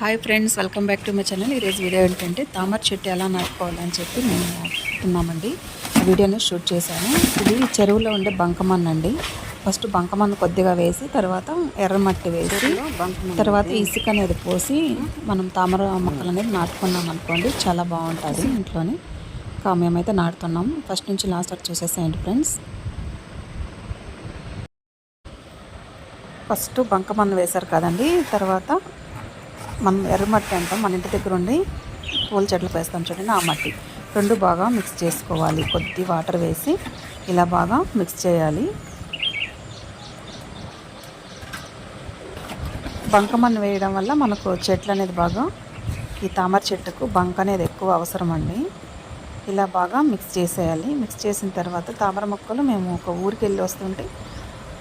Hi friends welcome back to my channel ఈరోజు video ఏంటంటే తామర చెట్టు ఎలా నాటుకోవాలని చెప్పి మేము నాటుతున్నామండి ఆ వీడియోని షూట్ చేశాను. ఇది చెరువులో ఉండే బంకమన్ను అండి. ఫస్ట్ బంకమన్ను కొద్దిగా వేసి తర్వాత ఎర్రమట్టి వేసి తర్వాత ఇసుక అనేది పోసి మనం తామర మొక్కలు అనేది నాటుకున్నాం అనుకోండి చాలా బాగుంటుంది ఇంట్లోని. ఇంకా మేమైతే నాటుతున్నాం. ఫస్ట్ నుంచి లాస్ట్ వరకు చూసేసేయండి ఫ్రెండ్స్ ఫస్ట్ బంకమన్ను వేశారు కదండి. తర్వాత మనం ఎర్రమట్టి అంటాం మన ఇంటి దగ్గర ఉండి పూల చెట్లు వేస్తాం చూడండి ఆ మట్టి. రెండు బాగా మిక్స్ చేసుకోవాలి. కొద్ది వాటర్ వేసి ఇలా బాగా మిక్స్ చేయాలి. బంకమన్ను వేయడం వల్ల మనకు చెట్లు అనేది బాగా ఈ తామర చెట్టుకు బంక అనేది ఎక్కువ అవసరం అండి. ఇలా బాగా మిక్స్ చేసేయాలి. మిక్స్ చేసిన తర్వాత తామర మొక్కలు మేము ఒక ఊరికి వెళ్ళి వస్తుంటే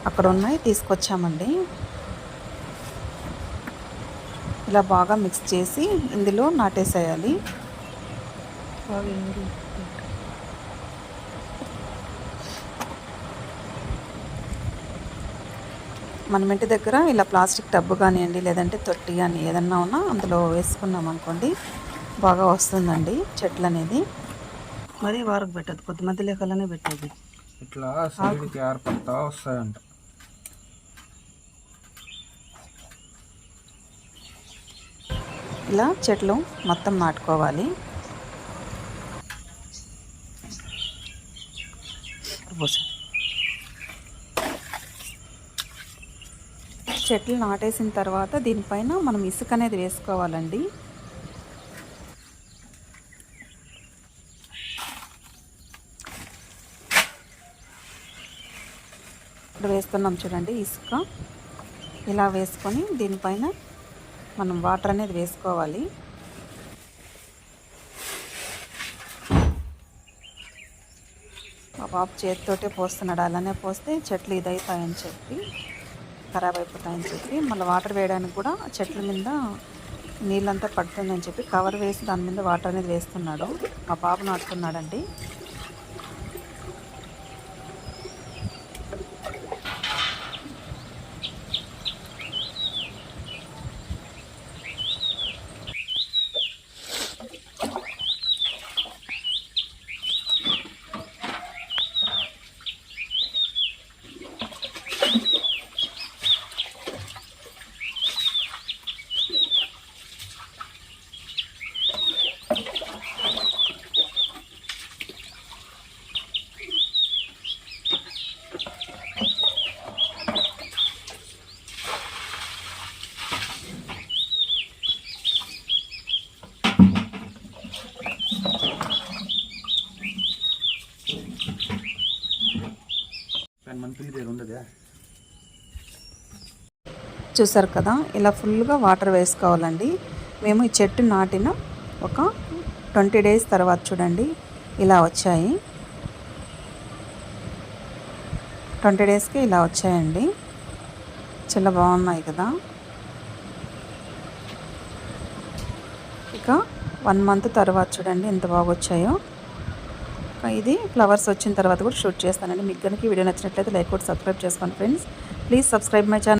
అక్కడ ఉన్నాయి తీసుకొచ్చామండి. ఇలా బాగా మిక్స్ చేసి ఇందులో నాటేసేయాలి. మనం ఇంటి దగ్గర ఇలా ప్లాస్టిక్ టబ్బు కానివ్వండి లేదంటే తొట్టి కానీ ఏదన్నా ఉన్నా అందులో వేసుకున్నాం అనుకోండి బాగా వస్తుందండి చెట్లు అనేది. మరి వారకు పెట్టదు కొద్ది మధ్య లేఖలనే పెట్టేది. ఇట్లా సైడ్కి వస్తాయంట. ఇలా చెట్లు మొత్తం నాటుకోవాలి. చెట్లు నాటేసిన తర్వాత దీనిపైన మనం ఇసుక అనేది వేసుకోవాలండి. ఇక్కడ వేస్తున్నాం చూడండి ఇసుక. ఇలా వేసుకొని దీనిపైన మనం వాటర్ అనేది వేసుకోవాలి. మా బాబు చేతితోటే పోస్తున్నాడు. అలానే పోస్తే చెట్లు ఇదైతాయని చెప్పి ఖరాబ్ అయిపోతాయని చెప్పి మళ్ళీ వాటర్ వేయడానికి కూడా చెట్ల మీద నీళ్ళంతా పడుతుందని చెప్పి కవర్ వేసి దాని మీద వాటర్ అనేది వేస్తున్నాడు. మా బాబు నాటుతున్నాడండి. చూసారు కదా ఇలా ఫుల్గా వాటర్ వేసుకోవాలండి. మేము ఈ చెట్టు నాటిన ఒక ట్వంటీ డేస్ తర్వాత చూడండి ఇలా వచ్చాయి. ట్వంటీ డేస్కి ఇలా వచ్చాయండి. చాలా బాగున్నాయి కదా. ఇక వన్ మంత్ తర్వాత చూడండి ఎంత బాగా వచ్చాయో ఇది ఫ్లవర్స్ వచ్చిన తర్వాత కూడా షూట్ చేస్తానండి. మీకు కనుక వీడియో నచ్చినట్లయితే లైక్ కూడా సబ్స్క్రైబ్ చేసుకోండి friends. Please subscribe my channel.